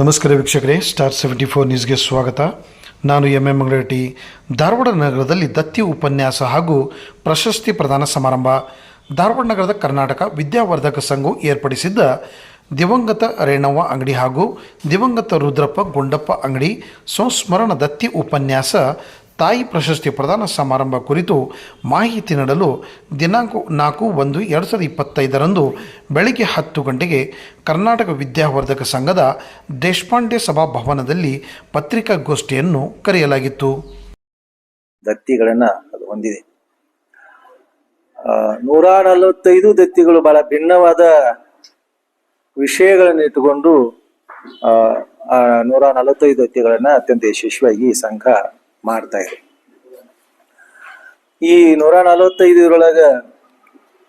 ನಮಸ್ಕಾರ ವೀಕ್ಷಕರೇ star seventy four ನ್ಯೂಸ್ಗೆ ಸ್ವಾಗತ. ನಾನು ಎಂ ಎಂ ಮಂಗಳರೆಡ್ಡಿ ಧಾರವಾಡ ನಗರದಲ್ಲಿ ದತ್ತಿ ಉಪನ್ಯಾಸ ಹಾಗೂ ಪ್ರಶಸ್ತಿ ಪ್ರದಾನ ಸಮಾರಂಭ. ಧಾರವಾಡ ನಗರದ ಕರ್ನಾಟಕ ವಿದ್ಯಾವರ್ಧಕ ಸಂಘವು ಏರ್ಪಡಿಸಿದ್ದ ದಿವಂಗತ ರೇಣವ್ವ ಅಂಗಡಿ ಹಾಗೂ ದಿವಂಗತ ರುದ್ರಪ್ಪ ಗುಂಡಪ್ಪ ಅಂಗಡಿ, ಸಂಸ್ಮರಣ ದತ್ತಿ ಉಪನ್ಯಾಸ ತಾಯಿ ಪ್ರಶಸ್ತಿ ಪ್ರದಾನ ಸಮಾರಂಭ ಕುರಿತು ಮಾಹಿತಿ ನೀಡಲು ದಿನಾಂಕ ನಾಲ್ಕು ಒಂದು ಎರಡು ಸಾವಿರದ ಇಪ್ಪತ್ತೈದರಂದು ಬೆಳಗ್ಗೆ ಹತ್ತು ಗಂಟೆಗೆ ಕರ್ನಾಟಕ ವಿದ್ಯಾವರ್ಧಕ ಸಂಘದ ದೇಶಪಾಂಡೆ ಸಭಾಭವನದಲ್ಲಿ ಪತ್ರಿಕಾಗೋಷ್ಠಿಯನ್ನು ಕರೆಯಲಾಗಿತ್ತು. ದತ್ತಿಗಳನ್ನು ಅದು ಹೊಂದಿದೆ. ನೂರ ನಲವತ್ತೈದು ದತ್ತಿಗಳು ಬಹಳ ಭಿನ್ನವಾದ ವಿಷಯಗಳನ್ನು ಇಟ್ಟುಕೊಂಡು ನೂರ ನಲವತ್ತೈದು ದತ್ತಿಗಳನ್ನು ಅತ್ಯಂತ ಯಶಸ್ವಿಯಾಗಿ ಸಂಘ ಮಾಡ್ತಾ ಇದೆ. ಈ ನೂರ ನಲವತ್ತೈದರೊಳಗ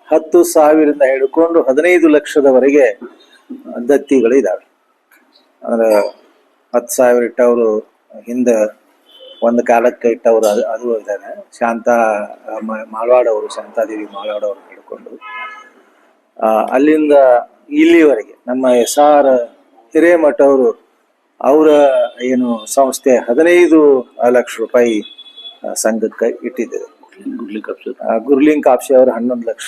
ಹತ್ತು ಸಾವಿರದಿಂದ ಹಿಡ್ಕೊಂಡು ಹದಿನೈದು ಲಕ್ಷದವರೆಗೆ ದತ್ತಿಗಳು ಇದಾವೆ ಅಂದ್ರೆ ಹತ್ತು ಸಾವಿರ ಇಟ್ಟವರು ಹಿಂದೆ ಒಂದು ಕಾಲಕ್ಕೆ ಇಟ್ಟವರು ಅದು ಅದು ಇದ್ದಾರೆ ಶಾಂತ ಮಾಳ್ವಾಡವರು, ಶಾಂತಾದೇವಿ ಮಾಳ್ವಾಡವರು ಹಿಡ್ಕೊಂಡು ಅಲ್ಲಿಂದ ಇಲ್ಲಿವರೆಗೆ ನಮ್ಮ ಎಸ್ ಆರ್ ಹಿರೇಮಠ ಅವರು ಅವರ ಏನು ಸಂಸ್ಥೆ ಹದಿನೈದು ಲಕ್ಷ ರೂಪಾಯಿ ಸಂಘಕ್ಕೆ ಇಟ್ಟಿದ್ದಾರೆ ಗುರ್ಲಿಂಗ್ ಕಾಪ್ಸೆ ಅವರು. ಹನ್ನೊಂದು ಲಕ್ಷ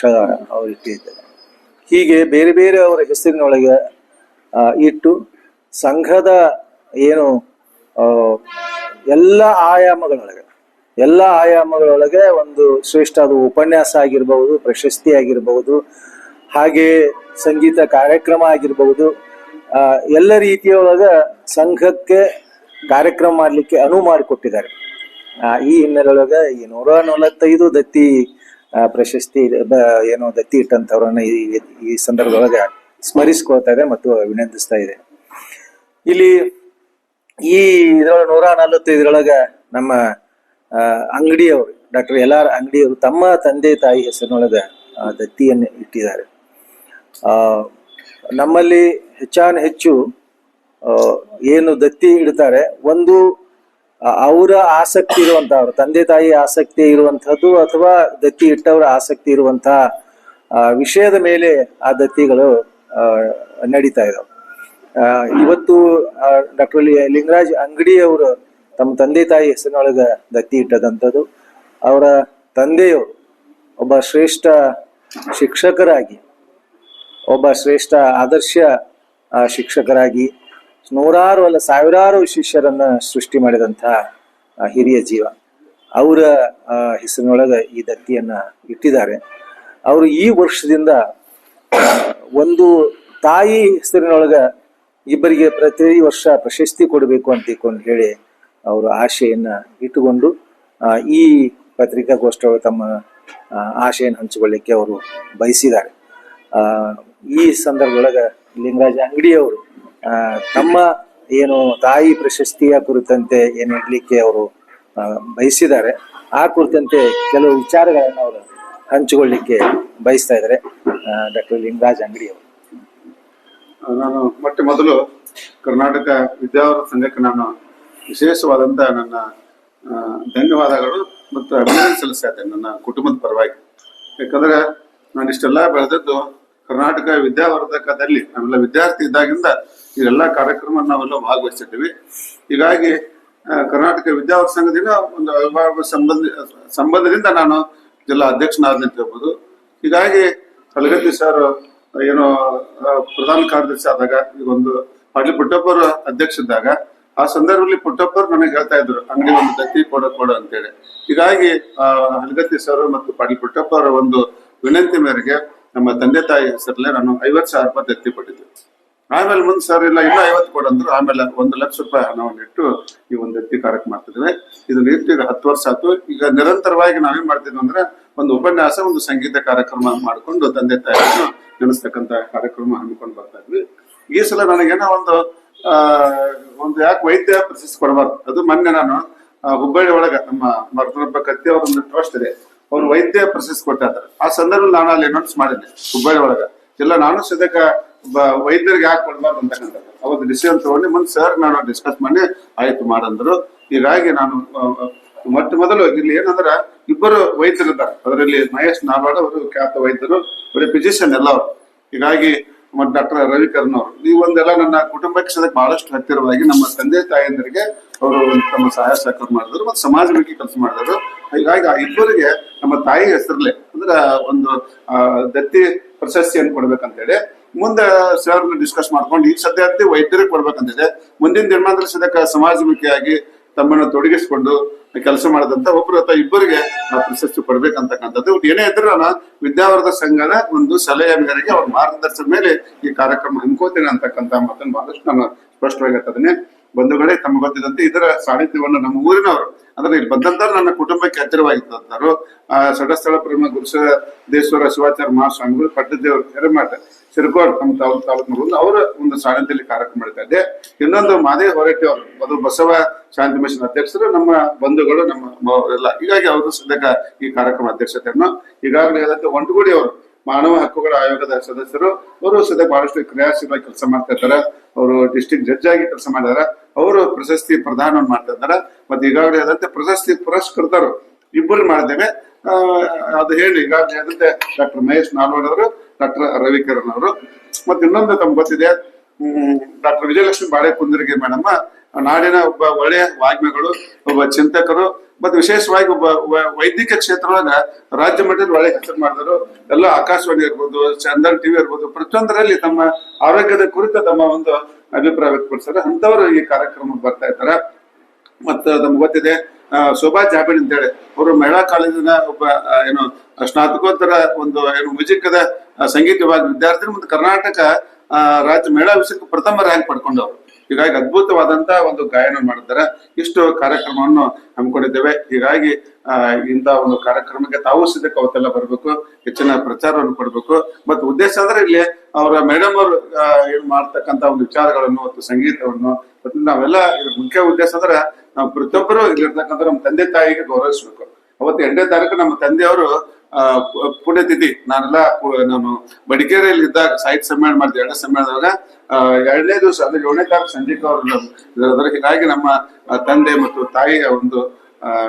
ಅವ್ರು ಇಟ್ಟಿದ್ದಾರೆ. ಹೀಗೆ ಬೇರೆ ಬೇರೆ ಅವರ ಹೆಸರಿನೊಳಗೆ ಇಟ್ಟು ಸಂಘದ ಏನು ಎಲ್ಲ ಆಯಾಮಗಳೊಳಗೆ ಎಲ್ಲ ಆಯಾಮಗಳೊಳಗೆ ಒಂದು ಶ್ರೇಷ್ಠ ಅದು ಉಪನ್ಯಾಸ ಆಗಿರಬಹುದು ಪ್ರಶಸ್ತಿ ಆಗಿರಬಹುದು ಹಾಗೆ ಸಂಗೀತ ಕಾರ್ಯಕ್ರಮ ಆಗಿರ್ಬಹುದು ಎಲ್ಲ ರೀತಿಯೊಳಗ ಸಂಘಕ್ಕೆ ಕಾರ್ಯಕ್ರಮ ಮಾಡಲಿಕ್ಕೆ ಅನುವು ಮಾಡಿಕೊಟ್ಟಿದ್ದಾರೆ. ಈ ಹಿನ್ನೆಲೆಯೊಳಗ ಈ ನೂರ ನಲವತ್ತೈದು ದತ್ತಿ ಪ್ರಶಸ್ತಿ ಏನೋ ದತ್ತಿ ಇಟ್ಟಂತವ್ರನ್ನ ಈ ಸಂದರ್ಭದೊಳಗ ಸ್ಮರಿಸ್ಕೊಳ್ತಾ ಇದೆ ಮತ್ತು ವಿನಂತಿಸ್ತಾ ಇದೆ. ಇಲ್ಲಿ ಈ ಇದ್ರೊಳಗ ನೂರ ನಲವತ್ತೈದರೊಳಗ ನಮ್ಮ ಅಂಗಡಿಯವರು, ಡಾಕ್ಟರ್ ಎಲ್ ಆರ್ ಅಂಗಡಿಯವರು ತಮ್ಮ ತಂದೆ ತಾಯಿ ಹೆಸರಿನೊಳಗ ದತ್ತಿಯನ್ನು ಇಟ್ಟಿದ್ದಾರೆ. ನಮ್ಮಲ್ಲಿ ಹೆಚ್ಚಾನ ಹೆಚ್ಚು ಏನು ದತ್ತಿ ಇಡ್ತಾರೆ. ಒಂದು ಅವರ ಆಸಕ್ತಿ ಇರುವಂತಹ, ಅವ್ರ ತಂದೆ ತಾಯಿ ಆಸಕ್ತಿ ಇರುವಂತಹದ್ದು ಅಥವಾ ದತ್ತಿ ಇಟ್ಟವರ ಆಸಕ್ತಿ ಇರುವಂತಹ ವಿಷಯದ ಮೇಲೆ ಆ ದತ್ತಿಗಳು ನಡೀತಾ ಇದಾವೆ. ಇವತ್ತು ಡಾಕ್ಟರ್ ಲಿಂಗರಾಜ್ ಅಂಗಡಿ ಅವರು ತಮ್ಮ ತಂದೆ ತಾಯಿ ಹೆಸರಿನೊಳಗ ದತ್ತಿ ಇಟ್ಟದಂಥದ್ದು. ಅವರ ತಂದೆಯವರು ಒಬ್ಬ ಶ್ರೇಷ್ಠ ಶಿಕ್ಷಕರಾಗಿ, ಒಬ್ಬ ಶ್ರೇಷ್ಠ ಆದರ್ಶ ಶಿಕ್ಷಕರಾಗಿ ನೂರಾರು ಅಲ್ಲ ಸಾವಿರಾರು ಶಿಷ್ಯರನ್ನ ಸೃಷ್ಟಿ ಮಾಡಿದಂತಹ ಆ, ಹಿರಿಯ ಜೀವ. ಅವರ ಆ, ಹೆಸರಿನೊಳಗ ಈ ದತ್ತಿಯನ್ನ ಇಟ್ಟಿದ್ದಾರೆ. ಅವರು ಈ ವರ್ಷದಿಂದ ಒಂದು ತಾಯಿ ಹೆಸರಿನೊಳಗ ಇಬ್ಬರಿಗೆ ಪ್ರತಿ ವರ್ಷ ಪ್ರಶಸ್ತಿ ಕೊಡಬೇಕು ಅಂತ ತಿಳ್ಕೊಂಡು ಹೇಳಿ ಅವರು ಆಶೆಯನ್ನ ಇಟ್ಟುಕೊಂಡು ಆ, ಈ ಪತ್ರಿಕಾಗೋಷ್ಠಿ ತಮ್ಮ ಆ, ಆಶೆಯನ್ನು ಹಂಚಿಕೊಳ್ಳಿಕ್ಕೆ ಅವರು ಬಯಸಿದ್ದಾರೆ. ಈ ಸಂದರ್ಭದೊಳಗ ಲಿಂಗರಾಜ ಅಂಗಡಿಯವರು ತಮ್ಮ ಏನು ತಾಯಿ ಪ್ರಶಸ್ತಿಯ ಕುರಿತಂತೆ ಏನು ಇಡ್ಲಿಕ್ಕೆ ಅವರು ಬಯಸಿದ್ದಾರೆ. ಆ ಕುರಿತಂತೆ ಕೆಲವು ವಿಚಾರಗಳನ್ನು ಅವರು ಹಂಚಿಕೊಳ್ಳಿಕ್ಕೆ ಬಯಸ್ತಾ ಇದ್ದಾರೆ ಡಾಕ್ಟರ್ ಲಿಂಗರಾಜ್ ಅಂಗಡಿಯವರು. ನಾನು ಮೊಟ್ಟ ಮೊದಲು ಕರ್ನಾಟಕ ವಿದ್ಯಾವರ ಸಂಘಕ್ಕೆ ನಾನು ವಿಶೇಷವಾದಂತ ನನ್ನ ಧನ್ಯವಾದಗಳು ಮತ್ತು ಅಭಿನಂದನೆ ಸಲ್ಲಿಸ್ತಾ ಇದ್ದೇನೆ ನನ್ನ ಕುಟುಂಬದ ಪರವಾಗಿ. ಯಾಕಂದ್ರೆ ನಾನು ಇಷ್ಟೆಲ್ಲ ಬೆಳೆದದ್ದು ಕರ್ನಾಟಕ ವಿದ್ಯಾವರ್ಧಕದಲ್ಲಿ ನಾವೆಲ್ಲ ವಿದ್ಯಾರ್ಥಿ ಇದ್ದಾಗಿಂದ ಇದೆಲ್ಲ ಕಾರ್ಯಕ್ರಮ ನಾವೆಲ್ಲ ಭಾಗವಹಿಸಿದ್ದೀವಿ. ಹೀಗಾಗಿ ಕರ್ನಾಟಕ ವಿದ್ಯಾವರ್ಧ ಸಂಘದಿಂದ ಒಂದು ಸಂಬಂಧ, ಸಂಬಂಧದಿಂದ ನಾನು ಜಿಲ್ಲಾ ಅಧ್ಯಕ್ಷನಾದ ಅಂತ ಹೇಳ್ಬೋದು. ಹೀಗಾಗಿ ಕಲಗತ್ತಿ ಸರ್, ಏನೋ ಪ್ರಧಾನ ಕಾರ್ಯದರ್ಶಿ ಆದಾಗ ಈಗ ಒಂದು ಪಾಟೀಲ್ ಅಧ್ಯಕ್ಷ ಇದ್ದಾಗ, ಆ ಸಂದರ್ಭದಲ್ಲಿ ಪುಟ್ಟಪ್ಪರು ನನಗೆ ಹೇಳ್ತಾ ಇದ್ರು, ಅಂಗಡಿ ಒಂದು ದತ್ತಿ ಕೊಡ ಕೊಡ ಅಂತೇಳಿ. ಹೀಗಾಗಿ ಹಲಗತ್ತಿ ಸರ್ ಮತ್ತು ಪಾಟೀಲ್ ಪುಟ್ಟಪ್ಪರ ಒಂದು ವಿನಂತಿ ಮೇರೆಗೆ ನಮ್ಮ ತಂದೆ ತಾಯಿ ಹೆಸರಲ್ಲೇ ನಾನು ಐವತ್ತು ಸಾವಿರ ರೂಪಾಯಿ ಎತ್ತಿ ಕೊಟ್ಟಿದ್ದೆ ಆಮೇಲೆ ಮುಂದೆ ಸರ್ ಇಲ್ಲ ಇಲ್ಲ ಐವತ್ತು ಕೊಡಂದ್ರು, ಆಮೇಲೆ ಒಂದು ಲಕ್ಷ ರೂಪಾಯಿ ಹಣವನ್ನು ಇಟ್ಟು ಈ ಒಂದು ಎತ್ತಿ ಕಾರ್ಯಕ್ರಮ ಮಾಡ್ತಿದ್ವಿ. ಇದು ನೀತಿ ಈಗ ಹತ್ತು ವರ್ಷ ಆಯ್ತು. ಈಗ ನಿರಂತರವಾಗಿ ನಾವೇನ್ ಮಾಡ್ತಿದ್ವಿ ಅಂದ್ರೆ ಒಂದು ಉಪನ್ಯಾಸ, ಒಂದು ಸಂಗೀತ ಕಾರ್ಯಕ್ರಮ ಮಾಡ್ಕೊಂಡು ತಂದೆ ತಾಯಿಯನ್ನು ನೆನೆಸ್ತಕ್ಕಂತ ಕಾರ್ಯಕ್ರಮ ಹಮ್ಮಿಕೊಂಡು ಬರ್ತಾ ಇದ್ವಿ. ಈ ಸಲ ನನಗೇನೋ ಒಂದು ಒಂದು ಯಾಕೆ ವೈದ್ಯ ಪ್ರಶಸ್ತಿ ಕೊಡಬಾರ್ದು. ಅದು ಮೊನ್ನೆ ನಾನು ಹುಬ್ಬಳ್ಳಿ ಒಳಗ ನಮ್ಮ ಮರ್ದನೊಬ್ಬ ಕತ್ತಿ ಅವರ ಒಂದು ಟ್ರಸ್ಟ್ ಇದೆ. ಅವ್ರು ವೈದ್ಯ ಪ್ರಶಸ್ತಿ ಕೊಡ್ತಾ ಇದ್ದಾರೆ ಆ ಸಂದರ್ಭದಲ್ಲಿ ನಾನು ಅಲ್ಲಿ ಅನೌನ್ಸ್ ಮಾಡಿದ್ದೆ, ಹುಬ್ಬಳ್ಳಿ ಒಳಗ. ಇಲ್ಲ ನಾನು ಸದ್ಯಕ್ಕ ವೈದ್ಯರಿಗೆ ಯಾಕೆ ಕೊಡ್ಬಾರ್ದು ಅಂತಕ್ಕಂಥದ್ದು ಅವತ್ತು ಡಿಸಿಷನ್ ತಗೊಂಡು, ಮುಂದೆ ಸರ್ ನಾನು ಡಿಸ್ಕಸ್ ಮಾಡಿ, ಆಯ್ತು ಮಾಡಂದ್ರು. ಹೀಗಾಗಿ ನಾನು ಮೊಟ್ಟ ಮೊದಲು ಇಲ್ಲಿ ಏನಂದ್ರ, ಇಬ್ಬರು ವೈದ್ಯರಿದ್ದಾರೆ. ಅದರಲ್ಲಿ ಮಹೇಶ್ ನಾರಾಡ ಅವರು, ಖ್ಯಾತ ವೈದ್ಯರು, ಬರೀ ಫಿಸಿಷಿಯನ್ ಎಲ್ಲ ಅವರು. ಹೀಗಾಗಿ ಮತ್ತು ಡಾಕ್ಟರ್ ಅವರು. ಈ ಒಂದೆಲ್ಲ ನನ್ನ ಕುಟುಂಬಕ್ಕೆ ಸದಕ್ ಬಹಳಷ್ಟು ಹತ್ತಿರವಾಗಿ ನಮ್ಮ ತಂದೆ ತಾಯಂದರಿಗೆ ಅವರು ತಮ್ಮ ಸಹಾಯ ಸಹಕಾರ ಮಾಡಿದ್ರು ಮತ್ತು ಬಗ್ಗೆ ಕೆಲಸ ಮಾಡಿದ್ರು. ಹೀಗಾಗಿ ಆ ಇಬ್ಬರಿಗೆ ನಮ್ಮ ತಾಯಿ ಹೆಸರಲ್ಲೇ ಅಂದ್ರೆ ಒಂದು ದತ್ತಿ ಪ್ರಶಸ್ತಿಯನ್ನು ಕೊಡ್ಬೇಕಂತೇಳಿ. ಮುಂದೆ ಸರ್ ಡಿಸ್ಕಸ್ ಮಾಡ್ಕೊಂಡು ಈ ಸದ್ಯ ವೈದ್ಯರಿಗೆ ಕೊಡ್ಬೇಕಂತಿದೆ. ಮುಂದಿನ ದಿನಮಾನದಲ್ಲಿ ಸದ್ಯಕ್ಕೆ ಸಮಾಜಮುಖಿಯಾಗಿ ತಮ್ಮನ್ನು ತೊಡಗಿಸಿಕೊಂಡು ಕೆಲಸ ಮಾಡಿದಂತ ಒಬ್ರು ಅಥವಾ ಇಬ್ಬರಿಗೆ ಆ ಪ್ರಶಸ್ತಿ ಕೊಡ್ಬೇಕಂತಕ್ಕಂಥದ್ದು. ಏನೇ ಇದ್ರೂ ನಾನು ವಿದ್ಯಾವರ್ಧ ಸಂಘದ ಒಂದು ಸಲಹೆ ಮೇರೆಗೆ ಅವ್ರ ಮಾರ್ಗದರ್ಶನ ಮೇಲೆ ಈ ಕಾರ್ಯಕ್ರಮ ಹಮ್ಮಿಕೋತೇನೆ ಅಂತಕ್ಕಂಥ ಮಾತನ್ನು ಬಹಳಷ್ಟು ನಾನು ಸ್ಪಷ್ಟವಾಗಿ ಹೇಳ್ತದೇನೆ ಬಂಧುಗಳೇ ತಮ್ಮ ಗೊತ್ತಿದಂತೆ ಇದರ ಸಾಹಿತ್ಯವನ್ನು ನಮ್ಮ ಊರಿನವರು, ಅಂದ್ರೆ ಇಲ್ಲಿ ನನ್ನ ಕುಟುಂಬಕ್ಕೆ ಹತ್ತಿರವಾಗಿದ್ದಂತರು ಆ, ಸಡಸ್ಥಳ ಪ್ರೇಮ ಗುರುಸದೇಶ್ವರ ಶಿವಾಚಾರ್ಯ ಮಹಾಸ್ವಾಮಿಗಳು, ಪಟ್ಟದೇವರು ಹೆರಮಾಟ ಸಿರ್ಕೋಡ್ ತಮ್ಮ ತಾಲೂಕು ತಾಲೂಕು ಅವರ ಒಂದು ಸಾನಿಧ್ಯದಲ್ಲಿ ಕಾರ್ಯಕ್ರಮ ಮಾಡ್ತಾ ಇದ್ದೆ ಇನ್ನೊಂದು ಮಾದೇವ್ ಹೊರಟ್ಟಿ ಅವರು, ಅದು ಬಸವ ಶಾಂತಿ ಮಿಷನ್ ಅಧ್ಯಕ್ಷರು, ನಮ್ಮ ಬಂಧುಗಳು, ನಮ್ಮ ಎಲ್ಲ ಹೀಗಾಗಿ ಅವರು ಸದ್ಯಕ್ಕೆ ಈ ಕಾರ್ಯಕ್ರಮ ಅಧ್ಯಕ್ಷತೆಯನ್ನು ಈಗಾಗಲೇ ಹೇಳಿದಂತೆ ಒಂಟುಗೂಡಿ ಅವರು, ಮಾನವ ಹಕ್ಕುಗಳ ಆಯೋಗದ ಸದಸ್ಯರು, ಅವರು ಸದ್ಯ ಬಹಳಷ್ಟು ಕ್ರಿಯಾಶೀಲ ಕೆಲಸ ಮಾಡ್ತಾ ಇದ್ದಾರೆ. ಅವರು ಡಿಸ್ಟಿಕ್ ಜಡ್ಜ್ ಆಗಿ ಕೆಲಸ ಮಾಡಿದಾರೆ ಅವರು ಪ್ರಶಸ್ತಿ ಪ್ರದಾನ ಮಾಡ್ತಿದ್ದಾರೆ ಮತ್ತೆ ಈಗಾಗಲೇ ಆದಂತೆ ಪ್ರಶಸ್ತಿ ಪುರಸ್ಕೃತರು ಇಬ್ಬರು ಮಾಡಿದ್ದೇವೆ. ಅದು ಹೇಳಿ, ಈಗಾಗಲೇ ಆದಂತೆ ಡಾಕ್ಟರ್ ಮಹೇಶ್ ನಾಲ್ವಡ್ ಅವರು, ಡಾಕ್ಟರ್ ರವಿಕಿರಣ್ ಅವರು. ಮತ್ತೆ ಇನ್ನೊಂದು ತಮ್ಗೆ ಗೊತ್ತಿದೆ ಡಾಕ್ಟರ್ ವಿಜಯಲಕ್ಷ್ಮಿ ಬಾಳೆ ಕುಂದರಿಗೆ ಮೇಡಮ್, ನಾಡಿನ ಒಬ್ಬ ಒಳ್ಳೆಯ ವಾಗ್ಮಿಗಳು, ಒಬ್ಬ ಚಿಂತಕರು, ಮತ್ತೆ ವಿಶೇಷವಾಗಿ ಒಬ್ಬ ವೈದ್ಯಕೀಯ ಕ್ಷೇತ್ರದೊಳಗ ರಾಜ್ಯ ಮಟ್ಟದ ಒಳ್ಳೆ ಹೆಸರು ಮಾಡಿದ್ರು ಎಲ್ಲ ಆಕಾಶವಾಣಿ ಇರ್ಬೋದು, ಚಂದನ್ ಟಿವಿ ಇರ್ಬೋದು, ಪ್ರತಿಯೊಂದರಲ್ಲಿ ತಮ್ಮ ಆರೋಗ್ಯದ ಕುರಿತ ತಮ್ಮ ಒಂದು ಅಭಿಪ್ರಾಯ ವ್ಯಕ್ತಪಡಿಸ್ತಾರೆ. ಅಂತವರು ಈ ಕಾರ್ಯಕ್ರಮಕ್ಕೆ ಬರ್ತಾ ಇದ್ದಾರೆ. ಮತ್ತು ನಮ್ಗೆ ಗೊತ್ತಿದೆ ಶೋಭಾ ಅಂತ ಅಂತೇಳಿ, ಅವರು ಮಹಿಳಾ ಕಾಲೇಜಿನ ಒಬ್ಬ ಏನು, ಸ್ನಾತಕೋತ್ತರ ಒಂದು, ಏನು, ಮ್ಯೂಸಿಕ್ದ ಸಂಗೀತ ವಿಭಾಗ ವಿದ್ಯಾರ್ಥಿ ಮತ್ತು ಕರ್ನಾಟಕ ರಾಜ್ಯ ಮಹಿಳಾ ವಿಷಯಕ್ಕೆ ಪ್ರಥಮ ರ್ಯಾಂಕ್ ಪಡ್ಕೊಂಡವರು. ಹೀಗಾಗಿ ಅದ್ಭುತವಾದಂತ ಒಂದು ಗಾಯನ ಮಾಡಿದ್ದಾರೆ. ಇಷ್ಟು ಕಾರ್ಯಕ್ರಮವನ್ನು ಹಮ್ಮಿಕೊಂಡಿದ್ದೇವೆ. ಹೀಗಾಗಿ ಇಂತ ಒಂದು ಕಾರ್ಯಕ್ರಮಕ್ಕೆ ತಾವು ಸಿದ್ಧಕ್ಕೆ ಅವತ್ತೆಲ್ಲ ಬರಬೇಕು, ಹೆಚ್ಚಿನ ಪ್ರಚಾರವನ್ನು ಕೊಡಬೇಕು. ಮತ್ತು ಉದ್ದೇಶ ಅಂದ್ರೆ ಇಲ್ಲಿ ಅವರ ಮೇಡಮ್ ಅವರು ಏನು ಮಾಡ್ತಕ್ಕಂತ ಒಂದು ವಿಚಾರಗಳನ್ನು ಮತ್ತು ಸಂಗೀತವನ್ನು ಮತ್ತು ನಾವೆಲ್ಲ ಇದ್ರ ಮುಖ್ಯ ಉದ್ದೇಶ ಅಂದ್ರೆ ನಾವು ಪ್ರತಿಯೊಬ್ಬರು ಇಲ್ಲಿರ್ತಕ್ಕಂಥ ನಮ್ಮ ತಂದೆ ತಾಯಿಗೆ ಗೌರವಿಸ್ಬೇಕು. ಅವತ್ತು ಎಂಟನೇ ತಾರೀಕು ನಮ್ಮ ತಂದೆಯವರು ಪುಣ್ಯತಿಥಿ. ನಾನೆಲ್ಲ ನಾನು ಮಡಿಕೇರಿಯಲ್ಲಿ ಇದ್ದಾಗ ಸಾಹಿತ್ಯ ಸಮ್ಮೇಳನ ಮಾಡಿದೆ. ಎರಡನೇ ಸಮ್ಮೇಳನದಾಗ ಎರಡನೇ ದಿವಸ, ಅಂದ್ರೆ ಏಳನೇ ತಾರೀಕು ಸಂಜೆಗೆ ಅವರು ಹೀಗಾಗಿ ನಮ್ಮ ತಂದೆ ಮತ್ತು ತಾಯಿಯ ಒಂದು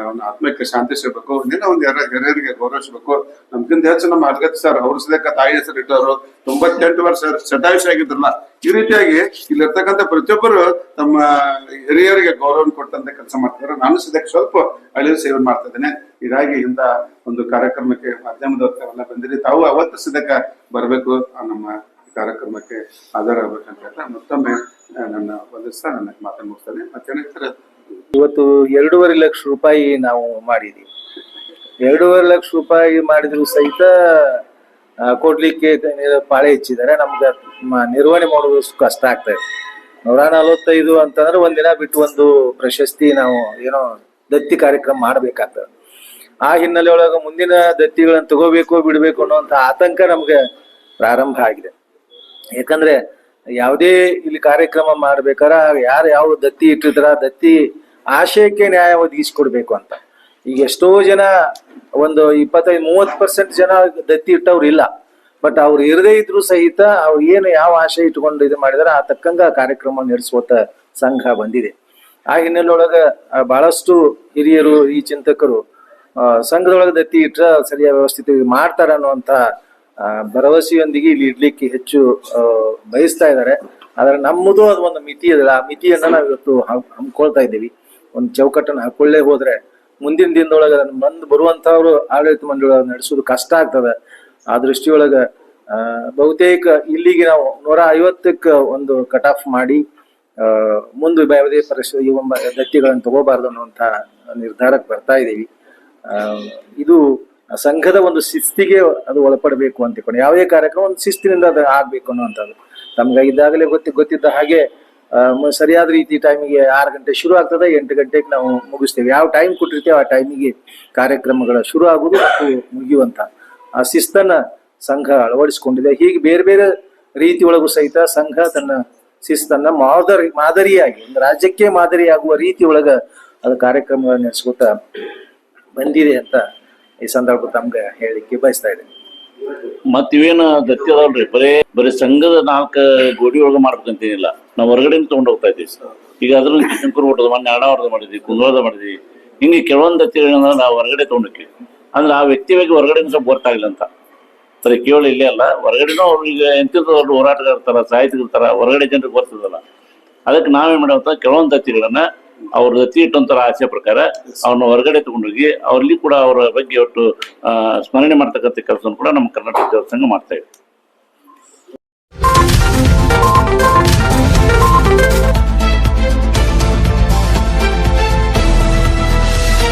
ಒಂದು ಆತ್ಮಕ್ಕೆ ಶಾಂತಿ ಸಿಗಬೇಕು ಇನ್ನೇನೋ ಒಂದು ಹಿರ ಹಿರಿಯರಿಗೆ ಗೌರವಿಸಬೇಕು. ನಮ್ಗಿಂತ ಹೆಚ್ಚು ನಮ್ಮ ಅರ್ಗತ್ ಸರ್, ಅವ್ರ ಸದಕ್ಕ ತಾಯಿ ಹೆಸರು ಇಟ್ಟವರು. ತೊಂಬತ್ತೆಂಟು ವರ್ಷ ಶತಾಯುಷ ಆಗಿದ್ರಲ್ಲ, ಈ ರೀತಿಯಾಗಿ ಇಲ್ಲಿರ್ತಕ್ಕಂಥ ಪ್ರತಿಯೊಬ್ಬರು ತಮ್ಮ ಹಿರಿಯರಿಗೆ ಗೌರವ ಕೊಟ್ಟಂತ ಕೆಲಸ ಮಾಡ್ತಿದ್ದಾರೆ ನಾನು ಸದ್ಯಕ್ಕೆ ಸ್ವಲ್ಪ ಅಳಿವು ಸೇವೆ ಮಾಡ್ತಾ ಇದ್ದೇನೆ. ಹೀಗಾಗಿ ಇಂತ ಒಂದು ಕಾರ್ಯಕ್ರಮಕ್ಕೆ ಮಾಧ್ಯಮದವರೆಲ್ಲ ಬಂದಿರಿ. ತಾವು ಅವತ್ತು ಸದ್ಯಕ್ಕೆ ಬರಬೇಕು ನಮ್ಮ ಕಾರ್ಯಕ್ರಮಕ್ಕೆ ಆಧಾರ ಆಗ್ಬೇಕಂತ ಮತ್ತೊಮ್ಮೆ ನನ್ನ ವಂದಿಸ್ತಾ ನನ್ನ ಮಾತನ್ನು ಮುಗಿಸ್ತೇನೆ. ಮತ್ತೇನಾಗ್ತಾರೆ ಇವತ್ತು ಎರಡೂವರೆ ಲಕ್ಷ ರೂಪಾಯಿ ನಾವು ಮಾಡಿದೀವಿ. ಎರಡೂವರೆ ಲಕ್ಷ ರೂಪಾಯಿ ಮಾಡಿದ್ರು ಸಹಿತ ಕೊಡ್ಲಿಕ್ಕೆ ಪಾಳೆ ಹೆಚ್ಚಿದ್ದಾರೆ. ನಮ್ಗೆ ನಿರ್ವಹಣೆ ಮಾಡೋದು ಕಷ್ಟ ಆಗ್ತಾ ಇದೆ. ನೂರ ನಲವತ್ತೈದು ಅಂತಂದ್ರೆ ಒಂದಿನ ಬಿಟ್ಟು ಒಂದು ಪ್ರಶಸ್ತಿ ನಾವು ಏನೋ ದತ್ತಿ ಕಾರ್ಯಕ್ರಮ ಮಾಡ್ಬೇಕಾಗ್ತದೆ. ಆ ಹಿನ್ನೆಲೆ ಒಳಗ ಮುಂದಿನ ದತ್ತಿಗಳನ್ನ ತಗೋಬೇಕು ಬಿಡಬೇಕು ಅನ್ನೋಂಥ ಆತಂಕ ನಮ್ಗೆ ಪ್ರಾರಂಭ ಆಗಿದೆ. ಯಾಕಂದ್ರೆ ಯಾವುದೇ ಇಲ್ಲಿ ಕಾರ್ಯಕ್ರಮ ಮಾಡ್ಬೇಕಾರ ಯಾರು ಯಾವ ದತ್ತಿ ಇಟ್ಟಿದ್ರ ದತ್ತಿ ಆಶಯಕ್ಕೆ ನ್ಯಾಯ ಒದಗಿಸ್ಕೊಡ್ಬೇಕು ಅಂತ. ಈಗ ಎಷ್ಟೋ ಜನ ಒಂದು ಇಪ್ಪತ್ತೈದು, ಮೂವತ್ತು ಪರ್ಸೆಂಟ್ ಜನ ದತ್ತಿ ಇಟ್ಟವ್ರು ಇಲ್ಲ. ಬಟ್ ಅವ್ರು ಇರದೇ ಇದ್ರು ಸಹಿತ ಅವ್ರು ಏನು ಯಾವ ಆಶಯ ಇಟ್ಕೊಂಡು ಇದು ಮಾಡಿದಾರೆ ಆ ತಕ್ಕಂಗ ಕಾರ್ಯಕ್ರಮ ನಡೆಸುವಂತ ಸಂಘ ಬಂದಿದೆ. ಆ ಹಿನ್ನೆಲೆಯೊಳಗ ಬಹಳಷ್ಟು ಹಿರಿಯರು, ಈ ಚಿಂತಕರು ಸಂಘದೊಳಗೆ ದತ್ತಿ ಇಟ್ರ ಸರಿಯಾದ ವ್ಯವಸ್ಥಿತ ಮಾಡ್ತಾರ ಅನ್ನುವಂತ ಭರವಸೆಯೊಂದಿಗೆ ಇಲ್ಲಿ ಇಡ್ಲಿಕ್ಕೆ ಹೆಚ್ಚು ಬಯಸ್ತಾ ಇದ್ದಾರೆ. ಆದ್ರೆ ನಮ್ಮದು ಅದು ಒಂದು ಮಿತಿ ಇದೆ ಆ ಮಿತಿಯನ್ನ ನಾವು ಇವತ್ತು ಹಮ್- ಹಮ್ಕೊಳ್ತಾ ಇದ್ದೀವಿ. ಒಂದು ಚೌಕಟ್ಟನ್ನು ಹಾಕೊಳ್ಳೇ ಹೋದ್ರೆ ಮುಂದಿನ ದಿನದೊಳಗೆ ಅದನ್ನು ಬಂದು ಬರುವಂತವ್ರು ಆಡಳಿತ ಮಂಡಳಿ ನಡೆಸೋದು ಕಷ್ಟ ಆಗ್ತದೆ. ಆ ದೃಷ್ಟಿಯೊಳಗ ಬಹುತೇಕ ಇಲ್ಲಿಗೆ ನಾವು ನೂರ ಐವತ್ತಕ್ಕೆ ಒಂದು ಕಟ್ ಆಫ್ ಮಾಡಿ ಮುಂದೆ ಯಾವುದೇ ಪರಿಸ್ಥಿತಿ ಇವ ದತ್ತಿಗಳನ್ನು ತಗೋಬಾರ್ದು ಅನ್ನುವಂಥ ನಿರ್ಧಾರಕ್ಕೆ ಬರ್ತಾ ಇದ್ದೀವಿ ಇದು ಸಂಘದ ಒಂದು ಶಿಸ್ತಿಗೆ ಅದು ಒಳಪಡಬೇಕು ಅಂತ ಯಾವುದೇ ಕಾರ್ಯಕ್ರಮ ಒಂದು ಶಿಸ್ತಿನಿಂದ ಅದು ಆಗಬೇಕು ಅನ್ನುವಂಥದ್ದು. ತಮ್ಗೆ ಇದಾಗಲೇ ಗೊತ್ತಿ, ಗೊತ್ತಿದ್ದ ಹಾಗೆ ಸರಿಯಾದ ರೀತಿ ಟೈಮಿಗೆ ಆರು ಗಂಟೆ ಶುರು ಆಗ್ತದೆ, ಎಂಟು ಗಂಟೆಗೆ ನಾವು ಮುಗಿಸ್ತೇವೆ. ಯಾವ ಟೈಮ್ ಕೊಟ್ಟಿರ್ತೇವೆ ಆ ಟೈಮಿಗೆ ಕಾರ್ಯಕ್ರಮಗಳ ಶುರು ಆಗುವುದು ಮತ್ತು ಮುಗಿಯುವಂತ. ಆ ಶಿಸ್ತನ್ನ ಸಂಘ ಅಳವಡಿಸಿಕೊಂಡಿದೆ. ಹೀಗೆ ಬೇರೆ ಬೇರೆ ರೀತಿ ಒಳಗೂ ಸಹಿತ ಸಂಘ ತನ್ನ ಶಿಸ್ತನ್ನ ಮಾದರಿ ಮಾದರಿಯಾಗಿ, ಒಂದು ರಾಜ್ಯಕ್ಕೆ ಮಾದರಿಯಾಗುವ ಒಳಗ ಅದು ಕಾರ್ಯಕ್ರಮಗಳನ್ನ ನಡೆಸ್ಕೊತಾ ಬಂದಿದೆ ಅಂತ ಈ ಸಂದರ್ಭ ತಮ್ಗೆ ಹೇಳಿಕ್ಕೆ ಬಯಸ್ತಾ ಇದ್ದೇನೆ. ಮತ್ತಿವೇನು ಅದಾವಲ್ರಿ ಬರೇ ಬರೀ ಸಂಘದ ನಾಲ್ಕ ಗೋಡಿ ಒಳಗ ಮಾಡ್ಬೇಕಂತೇನಿಲ್ಲ. ನಾವು ಹೊರಗಡೆಯಿಂದ ತೊಗೊಂಡು ಹೋಗ್ತಾ ಇದ್ದೀವಿ ಸರ್. ಈಗ ಅದ್ರಲ್ಲಿ ಶಂಕರ್ ಊಟದ ಮಾಡಿ ಹಣವರದ ಮಾಡಿದ್ವಿ ಕುಂದೋದ ಮಾಡಿದ್ವಿ ಹಿಂಗೆ ಕೆಲವೊಂದು ದತ್ತಿಗಳನ್ನ ನಾವು ಹೊರಗಡೆ ತಗೊಂಡಿ ಅಂದ್ರೆ ಆ ವ್ಯಕ್ತಿಯಾಗಿ ಹೊರಗಡೆ ಸ್ವಲ್ಪ ಗೊತ್ತಾಗಿಲ್ಲ ಅಂತ. ಸರಿ ಕೇವಲ ಇಲ್ಲೇ ಅಲ್ಲ. ಹೊರಗಡೆನೂ ಅವ್ರಿಗೆ ಈಗ ದೊಡ್ಡ ಹೋರಾಟಗಾರ್ತಾರ ಇರ್ತಾರ ಹೊರಗಡೆ ಜನರಿಗೆ ಗೊತ್ತಿದ್ದಲ್ಲ ಅದಕ್ಕೆ ನಾವೇನ್ ಮಾಡುವಂತ ಕೆಲವೊಂದು ದತ್ತಿಗಳನ್ನ ಅವ್ರ ದತ್ತಿ ಇಟ್ಟಂತರ ಆಸೆ ಪ್ರಕಾರ ಅವ್ರನ್ನ ಹೊರಗಡೆ ತಗೊಂಡೋಗಿ ಅವ್ರಲ್ಲಿ ಕೂಡ ಅವರ ಬಗ್ಗೆ ಒಟ್ಟು ಸ್ಮರಣೆ ಮಾಡ್ತಕ್ಕಂಥ ಕೆಲಸವನ್ನು ಕೂಡ ನಮ್ಮ ಕರ್ನಾಟಕ ಸಂಘ ಮಾಡ್ತಾ ಇದೆ.